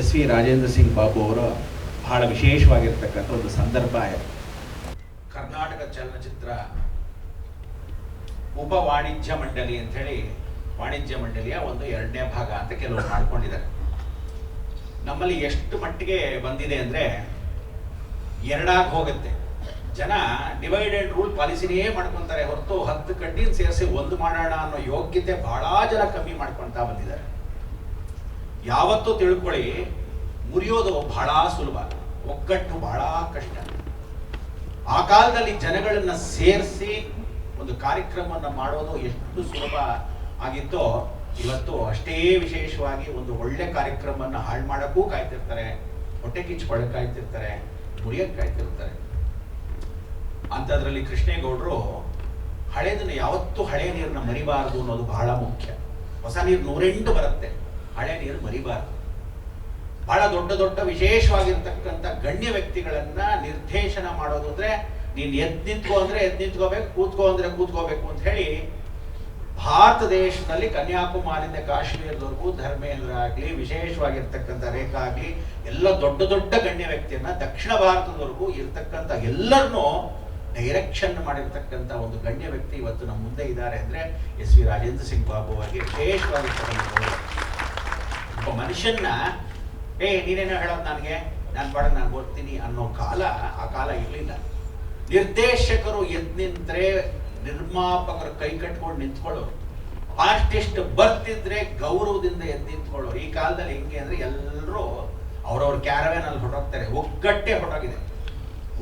S V Rajendra Singh Babu ಅವರು ಬಹಳ ವಿಶೇಷವಾಗಿರ್ತಕ್ಕಂಥ ಒಂದು ಸಂದರ್ಭ ಕರ್ನಾಟಕ ಚಲನಚಿತ್ರ ಉಪ ವಾಣಿಜ್ಯ ಮಂಡಳಿ ಅಂತ ಹೇಳಿ ವಾಣಿಜ್ಯ ಮಂಡಳಿಯ ಒಂದು ಎರಡನೇ ಭಾಗ ಅಂತ ಕೆಲವರು ಮಾಡ್ಕೊಂಡಿದ್ದಾರೆ. ನಮ್ಮಲ್ಲಿ ಎಷ್ಟು ಮಟ್ಟಿಗೆ ಬಂದಿದೆ ಅಂದ್ರೆ ಎರಡಾಗಿ ಹೋಗುತ್ತೆ. ಜನ ಡಿವೈಡೆಡ್ ರೂಲ್ ಪಾಲಿಸಿನೇ ಮಾಡ್ಕೊತಾರೆ ಹೊರತು ಹತ್ತು ಕಡ್ಡಿನ ಸೇರಿಸಿ ಒಂದು ಮಾಡೋಣ ಅನ್ನೋ ಯೋಗ್ಯತೆ ಬಹಳ ಜನ ಕಮ್ಮಿ ಮಾಡ್ಕೊಳ್ತಾ ಬಂದಿದ್ದಾರೆ. ಯಾವತ್ತೂ ತಿಳ್ಕೊಳ್ಳಿ, ಮುರಿಯೋದು ಬಹಳ ಸುಲಭ, ಒಗ್ಗಟ್ಟು ಬಹಳ ಕಷ್ಟ. ಆ ಕಾಲದಲ್ಲಿ ಜನಗಳನ್ನ ಸೇರಿಸಿ ಒಂದು ಕಾರ್ಯಕ್ರಮವನ್ನು ಮಾಡೋದು ಎಷ್ಟು ಸುಲಭ ಆಗಿತ್ತೋ, ಇವತ್ತು ಅಷ್ಟೇ ವಿಶೇಷವಾಗಿ ಒಂದು ಒಳ್ಳೆ ಕಾರ್ಯಕ್ರಮವನ್ನು ಹಾಳು ಮಾಡೋಕ್ಕೂ ಕಾಯ್ತಿರ್ತಾರೆ, ಹೊಟ್ಟೆ ಕಿಚ್ಕೊಳ್ಳೋಕೆ ಕಾಯ್ತಿರ್ತಾರೆ ಮುರಿಯಕ್ಕೆ ಕಾಯ್ತಿರ್ತಾರೆ. ಅಂಥದ್ರಲ್ಲಿ ಕೃಷ್ಣೇಗೌಡರು, ಹಳೇದನ್ನ ಯಾವತ್ತೂ ಹಳೆ ನೀರನ್ನ ಮರಿಬಾರದು ಅನ್ನೋದು ಬಹಳ ಮುಖ್ಯ. ಹೊಸ ನೀರು ನೂರೆಂಟು ಬರುತ್ತೆ. ಹಳೆ ನೀರು ಮರಿಬಾರದು ಬಹಳ ದೊಡ್ಡ ದೊಡ್ಡ ವಿಶೇಷವಾಗಿರ್ತಕ್ಕಂಥ ಗಣ್ಯ ವ್ಯಕ್ತಿಗಳನ್ನ ನಿರ್ದೇಶನ ಮಾಡೋದು ಅಂದ್ರೆ ನೀನ್ ಎದ್ ನಿಂತ್ಕೋ ಅಂದ್ರೆ ಎದ್ ನಿಂತ್ಕೋಬೇಕು, ಕೂತ್ಕೋ ಅಂದ್ರೆ ಕೂತ್ಕೋಬೇಕು ಅಂತ ಹೇಳಿ ಭಾರತ ದೇಶದಲ್ಲಿ ಕನ್ಯಾಕುಮಾರಿಯಿಂದ ಕಾಶ್ಮೀರದವರೆಗೂ ಧರ್ಮೇಂದ್ರ ಆಗ್ಲಿ ವಿಶೇಷವಾಗಿರ್ತಕ್ಕಂಥ ರೇಖಾ ಆಗ್ಲಿ ಎಲ್ಲ ದೊಡ್ಡ ದೊಡ್ಡ ಗಣ್ಯ ವ್ಯಕ್ತಿಯನ್ನ ದಕ್ಷಿಣ ಭಾರತದವರೆಗೂ ಇರ್ತಕ್ಕಂಥ ಎಲ್ಲರನ್ನೂ ಡೈರೆಕ್ಷನ್ ಮಾಡಿರ್ತಕ್ಕಂಥ ಒಂದು ಗಣ್ಯ ವ್ಯಕ್ತಿ ಇವತ್ತು ನಮ್ಮ ಮುಂದೆ ಇದ್ದಾರೆ ಅಂದ್ರೆ ಎಸ್ ವಿ ರಾಜೇಂದ್ರ ಸಿಂಗ್ ಬಾಬು ಅವರಿಗೆ ವಿಶೇಷವಾಗಿರ್ತಕ್ಕಂಥ. ಒಬ್ಬ ಮನುಷ್ಯನ್ನ, ಏ, ನೀನೇನೋ ಹೇಳೋದು ನನಗೆ? ನಾನು ಬಡ, ನಾನು ಓದ್ತೀನಿ ಅನ್ನೋ ಕಾಲ ಆ ಕಾಲ ಇರಲಿಲ್ಲ. ನಿರ್ದೇಶಕರು ಎದ್ ನಿಂತ್ರೆ ನಿರ್ಮಾಪಕರು ಕೈ ಕಟ್ಕೊಂಡು ನಿಂತ್ಕೊಳ್ಳೋರು. ಆರ್ಟಿಸ್ಟ್ ಬರ್ತಿದ್ರೆ ಗೌರವದಿಂದ ಎದ್ದು ನಿಂತ್ಕೊಳ್ಳೋರು. ಈ ಕಾಲದಲ್ಲಿ ಹೆಂಗೆ ಅಂದ್ರೆ ಎಲ್ಲರೂ ಅವ್ರವ್ರ ಕ್ಯಾರವೇನ್ ಅಲ್ಲಿ ಹೊರಟೋಗ್ತಾರೆ. ಒಗ್ಗಟ್ಟೆ ಹೊರಟೋಗಿದೆ.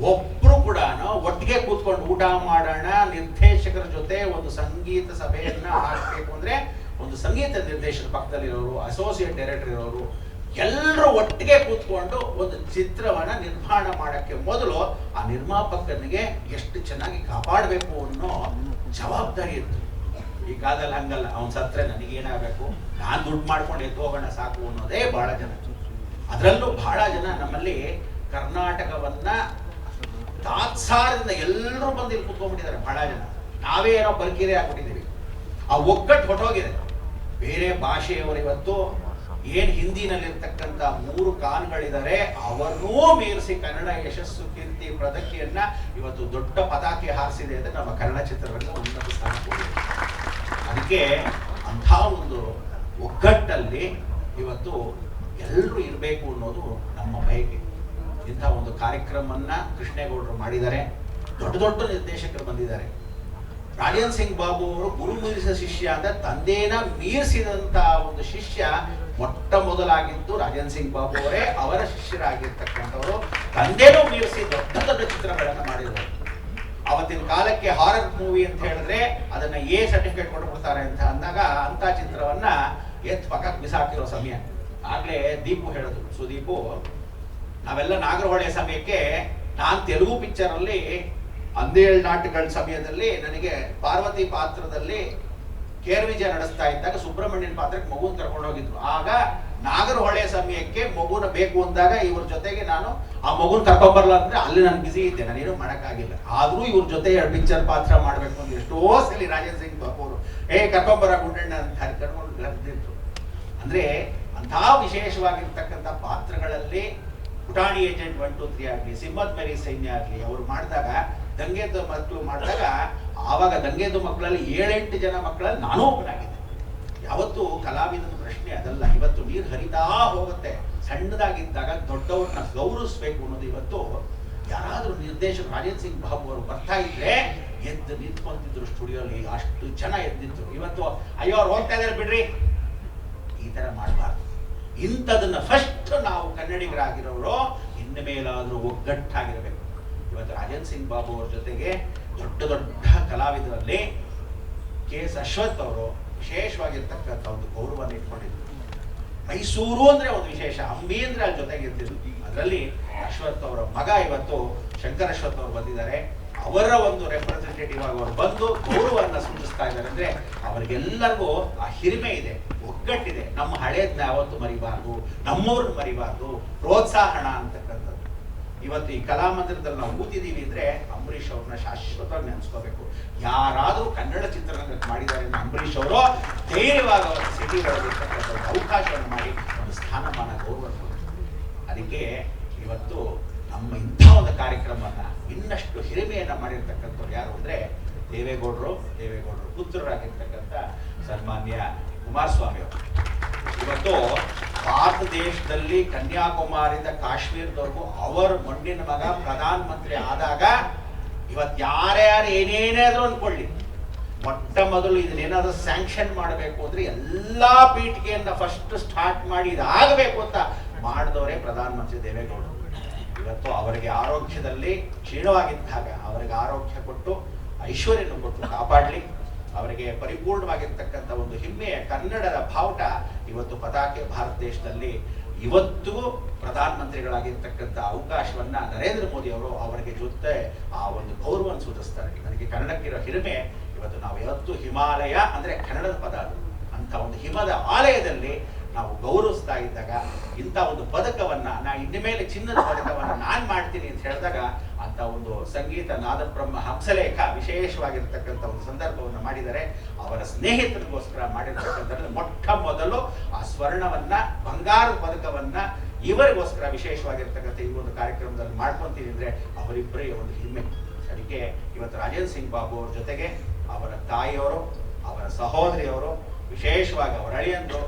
ಒಬ್ರು ಕೂಡ ಒಟ್ಟಿಗೆ ಕೂತ್ಕೊಂಡು ಊಟ ಮಾಡೋಣ, ನಿರ್ದೇಶಕರ ಜೊತೆ ಒಂದು ಸಂಗೀತ ಸಭೆಯನ್ನ ಹಾಕ್ಬೇಕು ಅಂದ್ರೆ ಒಂದು ಸಂಗೀತ ನಿರ್ದೇಶಕ ಪಕ್ಕದಲ್ಲಿರೋರು ಅಸೋಸಿಯೇಟ್ ಡೈರೆಕ್ಟರ್ ಇರೋರು ಎಲ್ಲರೂ ಒಟ್ಟಿಗೆ ಕೂತ್ಕೊಂಡು ಒಂದು ಚಿತ್ರವನ್ನ ನಿರ್ಮಾಣ ಮಾಡೋಕ್ಕೆ ಮೊದಲು ಆ ನಿರ್ಮಾಪಕನಿಗೆ ಎಷ್ಟು ಚೆನ್ನಾಗಿ ಕಾಪಾಡಬೇಕು ಅನ್ನೋ ಜವಾಬ್ದಾರಿ ಇತ್ತು. ಈ ಕಾಲದಲ್ಲಿ ಹಂಗಲ್ಲ, ಅವನ್ ಸತ್ರೆ ನನಗೇನಾಗಬೇಕು ನಾನು ದುಡ್ಡು ಮಾಡ್ಕೊಂಡು ಎದ್ದು ಹೋಗೋಣ ಸಾಕು ಅನ್ನೋದೇ ಬಹಳ ಜನ. ಅದರಲ್ಲೂ ಬಹಳ ಜನ ನಮ್ಮಲ್ಲಿ ಕರ್ನಾಟಕವನ್ನ ತಾತ್ಸಾರದಿಂದ ಎಲ್ಲರೂ ಬಂದು ಇಲ್ಲಿ ಕೂತ್ಕೊಂಡ್ಬಿಟ್ಟಿದ್ದಾರೆ ಬಹಳ ಜನ. ನಾವೇ ಏನೋ ಬಲ್ಕಿರೆ ಆಗ್ಬಿಟ್ಟಿದ್ದೀವಿ. ಆ ಒಗ್ಗಟ್ಟು ಹೊಟ್ಟೋಗಿದೆ ಬೇರೆ ಭಾಷೆಯವರು ಇವತ್ತು ಏನ್ ಹಿಂದಿನಲ್ಲಿರ್ತಕ್ಕಂಥ ಮೂರು ಕಾನ್ಗಳಿದ್ದಾರೆ ಅವರನ್ನೂ ಮೀರಿಸಿ ಕನ್ನಡ ಯಶಸ್ಸು ಕೀರ್ತಿ ಪ್ರದಕ್ಕಿಯನ್ನ ಇವತ್ತು ದೊಡ್ಡ ಪತಾಕೆ ಹಾರಿಸಿದೆ ಅಂತ ನಮ್ಮ ಕನ್ನಡ ಚಿತ್ರರಂಗ ಉನ್ನತ ಸ್ಥಾನ ಅದಕ್ಕೆ ಅಂಥ ಒಂದು ಒಗ್ಗಟ್ಟಲ್ಲಿ ಇವತ್ತು ಎಲ್ಲರೂ ಇರಬೇಕು ಅನ್ನೋದು ನಮ್ಮ ಬಯಕೆ. ಇಂಥ ಒಂದು ಕಾರ್ಯಕ್ರಮವನ್ನ ಕೃಷ್ಣೇಗೌಡರು ಮಾಡಿದ್ದಾರೆ. ದೊಡ್ಡ ದೊಡ್ಡ ನಿರ್ದೇಶಕರು ಬಂದಿದ್ದಾರೆ. ರಾಜೇಂದ್ರ ಸಿಂಗ್ ಬಾಬು ಅವರು ಗುರು ಶಿಷ್ಯ ಅಂದ್ರೆ ತಂದೆನ ಮೀರಿಸಿದಂತ ಒಂದು ಶಿಷ್ಯ ಮೊಟ್ಟ ಮೊದಲಾಗಿದ್ದು ರಾಜೇಂದ್ರ ಸಿಂಗ್ ಬಾಬು ಅವರೇ. ಅವರ ಶಿಷ್ಯರಾಗಿರ್ತಕ್ಕಂಥವರು ತಂದೆನೂ ಮೀರಿಸಿ ದೊಡ್ಡ ದೊಡ್ಡ ಚಿತ್ರಗಳನ್ನು ಮಾಡಿದರು ಅವತ್ತಿನ ಕಾಲಕ್ಕೆ ಹಾರರ್ ಮೂವಿ ಅಂತ ಹೇಳಿದ್ರೆ ಅದನ್ನ ಎ ಸರ್ಟಿಫಿಕೇಟ್ ಕೊಟ್ಬಿಡ್ತಾರೆ ಅಂತ ಅಂದಾಗ ಅಂತ ಚಿತ್ರವನ್ನ ಎತ್ ಪಕ್ಕಕ್ಕೆ ಬಿಸಾಕಿರೋ ಸಮಯ. ಆಗ್ಲೇ ದೀಪು ಹೇಳಿದ್ರು ಸುದೀಪು, ನಾವೆಲ್ಲ ನಾಗರಹೊಳೆ ಸಮಯಕ್ಕೆ ನಾನ್ ತೆಲುಗು ಪಿಕ್ಚರ್ ಅಲ್ಲಿ ಅಂದೇಳ್ ನಾಟಕಗಳ ಸಮಯದಲ್ಲಿ ನನಗೆ ಪಾರ್ವತಿ ಪಾತ್ರದಲ್ಲಿ ಕೇರ್ ವಿಜಯ ನಡೆಸ್ತಾ ಇದ್ದಾಗ ಸುಬ್ರಹ್ಮಣ್ಯನ್ ಪಾತ್ರಕ್ಕೆ ಮಗುನ್ ಕರ್ಕೊಂಡು ಹೋಗಿದ್ರು. ಆಗ ನಾಗರಹೊಳೆ ಸಮಯಕ್ಕೆ ಮಗುನ ಬೇಕು ಅಂದಾಗ ಇವ್ರ ಜೊತೆಗೆ ನಾನು ಆ ಮಗುನ್ ಕರ್ಕೊಂಡ್ ಅಂದ್ರೆ ಅಲ್ಲಿ ನಾನು ಬಿಸಿ ಇದ್ದೆ. ನಾನೇನು ಮಾಡಕ್ಕಾಗಿಲ್ಲ. ಆದ್ರೂ ಇವ್ರ ಜೊತೆ ಎರಡು ಪಿಕ್ಚರ್ ಪಾತ್ರ ಮಾಡ್ಬೇಕು ಅಂತ ಎಷ್ಟೋ ಸಲಿ ರಾಜೇಂದ್ರ ಸಿಂಗ್ ಬಾಬು ಅವರು, ಏ ಕರ್ಕೊಂಬರ ಗುಂಡಣ್ಣ ಅಂತ ಕರ್ಕೊಂಡು ಕರೆದಿದ್ರು ಅಂದ್ರೆ ಅಂತಹ ವಿಶೇಷವಾಗಿರ್ತಕ್ಕಂಥ ಪಾತ್ರಗಳಲ್ಲಿ ಪುಟಾಣಿ ಏಜೆಂಟ್ ಒನ್ ಟು ತ್ರೀ ಆಗಲಿ ಸಿಂಹದ್ ಮೇರಿ ಸೈನ್ಯ ಆಗಲಿ, ಅವರು ಮಾಡಿದಾಗ ದಂಗೆದ್ದು ಮಕ್ಕಳು ಮಾಡಿದಾಗ ಆವಾಗ ದಂಗೆದ್ದು ಮಕ್ಕಳಲ್ಲಿ ಏಳೆಂಟು ಜನ ಮಕ್ಕಳಲ್ಲಿ ನಾನೂ ಒಬ್ಬನಾಗಿದ್ದೆ. ಯಾವತ್ತು ಕಲಾವಿದನ ಪ್ರಶ್ನೆ ಅದಲ್ಲ. ಇವತ್ತು ನೀರು ಹರಿತಾ ಹೋಗುತ್ತೆ. ಸಣ್ಣದಾಗಿದ್ದಾಗ ದೊಡ್ಡವ್ರನ್ನ ಗೌರವಿಸ್ಬೇಕು ಅನ್ನೋದು ಇವತ್ತು ಯಾರಾದ್ರೂ ನಿರ್ದೇಶಕ ರಾಜೇಂದ್ರ ಸಿಂಗ್ ಬಾಬು ಅವರು ಬರ್ತಾ ಇದ್ರೆ ಎದ್ದು ನಿಂತ್ಕೊಂತಿದ್ರು ಸ್ಟುಡಿಯೋಲಿ, ಅಷ್ಟು ಜನ ಎದ್ದು ನಿಂತರು ಇವತ್ತು ಅಯ್ಯೋ ಅವ್ರು ಹೋಗ್ತಾ ಇದಾರೆ ಬಿಡ್ರಿ. ಈ ತರ ಮಾಡಬಾರ್ದು. ಇಂಥದನ್ನ ಫಸ್ಟ್ ನಾವು ಕನ್ನಡಿಗರಾಗಿರೋರು ಇನ್ನು ಮೇಲಾದರೂ ಒಗ್ಗಟ್ಟಾಗಿರಬೇಕು. ಇವತ್ತು ರಾಜನ್ ಸಿಂಗ್ ಬಾಬು ಅವ್ರ ಜೊತೆಗೆ ದೊಡ್ಡ ದೊಡ್ಡ ಕಲಾವಿದರಲ್ಲಿ ಕೆ ಎಸ್ ಅಶ್ವಥ್ ಅವರು ವಿಶೇಷವಾಗಿರ್ತಕ್ಕಂಥ ಒಂದು ಗೌರವವನ್ನು ಇಟ್ಕೊಂಡಿದ್ರು. ಮೈಸೂರು ಅಂದ್ರೆ ಒಂದು ವಿಶೇಷ, ಅಂಬಿ ಅಂದ್ರೆ ಅಲ್ಲಿ ಜೊತೆಗೆ ಇರ್ತಿದ್ರು. ಅದರಲ್ಲಿ ಅಶ್ವಥ್ ಅವರ ಮಗ ಇವತ್ತು ಶಂಕರ್ ಅಶ್ವಥ್ ಅವರು ಬಂದಿದ್ದಾರೆ. ಅವರ ಒಂದು ರೆಪ್ರೆಸೆಂಟೇಟಿವ್ ಆಗಿ ಅವರು ಬಂದು ಗೌರವನ್ನ ಸೂಚಿಸ್ತಾ ಇದ್ದಾರೆ ಅಂದ್ರೆ ಅವರಿಗೆಲ್ಲರಿಗೂ ಆ ಹಿರಿಮೆ ಇದೆ, ಒಗ್ಗಟ್ಟಿದೆ. ನಮ್ಮ ಹಳೇದ್ನ ಯಾವತ್ತು ಮರಿಬಾರ್ದು, ನಮ್ಮವ್ರನ್ನ ಮರಿಬಾರ್ದು, ಪ್ರೋತ್ಸಾಹಣ ಅಂತಕ್ಕಂಥದ್ದು ಇವತ್ತು ಈ ಕಲಾಮಂದಿರದಲ್ಲಿ ನಾವು ಕೂತಿದ್ದೀವಿ ಅಂದರೆ ಅಂಬರೀಷ್ ಅವ್ರನ್ನ ಶಾಶ್ವತವಾಗಿ ನೆನೆಸ್ಕೋಬೇಕು ಯಾರಾದರೂ ಕನ್ನಡ ಚಿತ್ರರಂಗಕ್ಕೆ ಮಾಡಿದ್ದಾರೆ ಅಂದರೆ ಅಂಬರೀಷ್ ಅವರು ಧೈರ್ಯವಾಗಿ ಅವರ ಸಿಟಿಗಳಲ್ಲಿರ್ತಕ್ಕಂಥ ಅವಕಾಶವನ್ನು ಮಾಡಿ ಒಂದು ಸ್ಥಾನಮಾನ ಗೌರವ. ಅದಕ್ಕೆ ಇವತ್ತು ನಮ್ಮ ಇಂಥ ಒಂದು ಕಾರ್ಯಕ್ರಮವನ್ನು ಇನ್ನಷ್ಟು ಹಿರಿಮೆಯನ್ನು ಮಾಡಿರ್ತಕ್ಕಂಥವ್ರು ಯಾರು ಅಂದರೆ ದೇವೇಗೌಡರು ದೇವೇಗೌಡರು ಪುತ್ರರಾಗಿರ್ತಕ್ಕಂಥ ಸನ್ಮಾನ್ಯ ಕುಮಾರಸ್ವಾಮಿ ಅವರು ಇವತ್ತು ಭಾರತ ದೇಶದಲ್ಲಿ ಕನ್ಯಾಕುಮಾರಿಯಿಂದ ಕಾಶ್ಮೀರದವರೆಗೂ ಅವರ ಮಣ್ಣಿನ ಮಗ ಪ್ರಧಾನ ಮಂತ್ರಿ ಆದಾಗ ಇವತ್ತು ಯಾರ್ಯಾರು ಏನೇನಾದ್ರೂ ಅಂದ್ಕೊಳ್ಳಿ ಮೊಟ್ಟ ಮೊದಲು ಇದನ್ನೇನಾದ್ರೂ ಸ್ಯಾಂಕ್ಷನ್ ಮಾಡಬೇಕು ಅಂದ್ರೆ ಎಲ್ಲಾ ಪೀಠಿಗೆಯನ್ನ ಫಸ್ಟ್ ಸ್ಟಾರ್ಟ್ ಮಾಡಿ ಇದಾಗಬೇಕು ಅಂತ ಮಾಡಿದವರೇ ಪ್ರಧಾನಮಂತ್ರಿ ದೇವೇಗೌಡರು ಇವತ್ತು ಅವರಿಗೆ ಆರೋಗ್ಯದಲ್ಲಿ ಕ್ಷೀಣವಾಗಿದ್ದಾಗ ಅವರಿಗೆ ಆರೋಗ್ಯ ಕೊಟ್ಟು, ಐಶ್ವರ್ಯನ ಕೊಟ್ಟು ಕಾಪಾಡಲಿ. ಅವರಿಗೆ ಪರಿಪೂರ್ಣವಾಗಿರ್ತಕ್ಕಂಥ ಒಂದು ಹೆಮ್ಮೆಯ ಕನ್ನಡದ ಭಾವಟ ಇವತ್ತು ಪತಾಕೆ ಭಾರತ ದೇಶದಲ್ಲಿ ಇವತ್ತು ಪ್ರಧಾನಮಂತ್ರಿಗಳಾಗಿರ್ತಕ್ಕಂಥ ಅವಕಾಶವನ್ನ ನರೇಂದ್ರ ಮೋದಿ ಅವರು ಅವರಿಗೆ ಜೊತೆ ಆ ಒಂದು ಗೌರವವನ್ನು ಸೂಚಿಸ್ತಾರೆ. ನನಗೆ ಕನ್ನಡಕ್ಕಿರೋ ಹಿರಿಮೆ ಇವತ್ತು ನಾವು ಯಾವತ್ತು ಹಿಮಾಲಯ ಅಂದ್ರೆ ಕನ್ನಡದ ಪದ ಅದು. ಅಂತ ಒಂದು ಹಿಮದ ಆಲಯದಲ್ಲಿ ನಾವು ಗೌರವಿಸ್ತಾ ಇಂಥ ಒಂದು ಪದಕವನ್ನ ನಾ ಇನ್ನು ಮೇಲೆ ಚಿನ್ನದ ಪದಕವನ್ನ ನಾನ್ ಮಾಡ್ತೀನಿ ಅಂತ ಹೇಳಿದಾಗ ಅಂತ ಒಂದು ಸಂಗೀತ ನಾದಬ್ರಹ್ಮ ಹಂಸಲೇಖ ವಿಶೇಷವಾಗಿರ್ತಕ್ಕಂಥ ಒಂದು ಸಂದರ್ಭವನ್ನು ಮಾಡಿದರೆ ಅವರ ಸ್ನೇಹಿತರಿಗೋಸ್ಕರ ಮಾಡಿರ್ತಕ್ಕಂಥದ್ದು ಮೊಟ್ಟ ಮೊದಲು ಆ ಸ್ವರ್ಣವನ್ನ, ಬಂಗಾರದ ಪದಕವನ್ನ ಇವರಿಗೋಸ್ಕರ ವಿಶೇಷವಾಗಿರ್ತಕ್ಕಂಥ ಈ ಒಂದು ಕಾರ್ಯಕ್ರಮದಲ್ಲಿ ಮಾಡ್ಕೊಂತೀನಿ ಅಂದ್ರೆ ಅವರಿಬ್ಬರೇ ಒಂದು ಹಿಮ್ಮೆ. ಅದಕ್ಕೆ ಇವತ್ತು ರಾಜೇಂದ್ರ ಸಿಂಗ್ ಬಾಬು ಅವ್ರ ಜೊತೆಗೆ ಅವರ ತಾಯಿಯವರು, ಅವರ ಸಹೋದರಿಯವರು, ವಿಶೇಷವಾಗಿ ಅವರ ಅಳಿಯಂದ್ರು,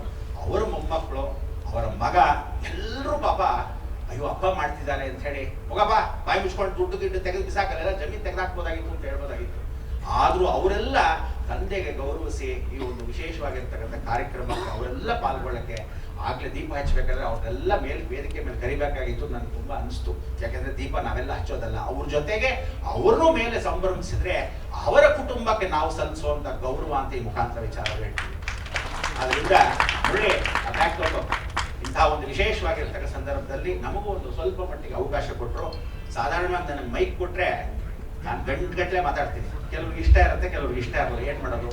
ಅವರ ಮೊಮ್ಮಕ್ಕಳು ಅವರ ಮಗ ಎಲ್ಲರೂ ಪಾಪ, ಅಯ್ಯೋ, ಅಪ್ಪ ಮಾಡ್ತಿದ್ದಾನೆ ಅಂತ ಹೇಳಿ, ಹೋಗಪ್ಪ, ಬಾಯಿ ಮುಚ್ಕೊಂಡು ದುಡ್ಡು ಗಿಡ್ಡು ತೆಗೆದು ಬಿಸಾಕಲ್ಲ ಜಮೀನು ತೆಗೆದಾಕ್ಬೋದಾಗಿತ್ತು ಅಂತ ಹೇಳ್ಬೋದಾಗಿತ್ತು. ಆದರೂ ಅವರೆಲ್ಲ ತಂದೆಗೆ ಗೌರವಿಸಿ ಈ ಒಂದು ವಿಶೇಷವಾಗಿರ್ತಕ್ಕಂಥ ಕಾರ್ಯಕ್ರಮಕ್ಕೆ ಅವರೆಲ್ಲ ಪಾಲ್ಗೊಳ್ಳಕ್ಕೆ ಆಗಲೇ ದೀಪ ಹಚ್ಚಬೇಕಾದ್ರೆ ಅವ್ರನ್ನೆಲ್ಲ ಮೇಲೆ ವೇದಿಕೆ ಮೇಲೆ ಕರಿಬೇಕಾಗಿತ್ತು, ನನಗೆ ತುಂಬ ಅನಿಸ್ತು. ಯಾಕೆಂದರೆ ದೀಪ ನಾವೆಲ್ಲ ಹಚ್ಚೋದಲ್ಲ, ಅವ್ರ ಜೊತೆಗೆ ಅವ್ರನ್ನೂ ಮೇಲೆ ಸಂಭ್ರಮಿಸಿದ್ರೆ ಅವರ ಕುಟುಂಬಕ್ಕೆ ನಾವು ಸಲ್ಲಿಸುವಂಥ ಗೌರವ ಅಂತ ಈ ಮುಖಾಂತರ ವಿಚಾರ ಹೇಳ್ತೀವಿ ಅದರಿಂದ ಒಳ್ಳೆ ಬ್ಯಾಕ್ಅಪ್ ಇಂತಹ ಒಂದು ವಿಶೇಷವಾಗಿರ್ತಕ್ಕ ಸಂದರ್ಭದಲ್ಲಿ ನಮಗೂ ಒಂದು ಸ್ವಲ್ಪ ಮಟ್ಟಿಗೆ ಅವಕಾಶ ಕೊಟ್ಟರು ಸಾಧಾರಣವಾಗಿ ನನಗೆ ಮೈಕ್ ಕೊಟ್ರೆ ನಾನು ಗಂಟು ಗಟ್ಟಲೆ ಮಾತಾಡ್ತೀನಿ. ಕೆಲವ್ರಿಗೆ ಇಷ್ಟ ಇರುತ್ತೆ, ಕೆಲವ್ರಿಗೆ ಇಷ್ಟ ಇರಲ್ಲ. ಏನು ಮಾಡೋದು?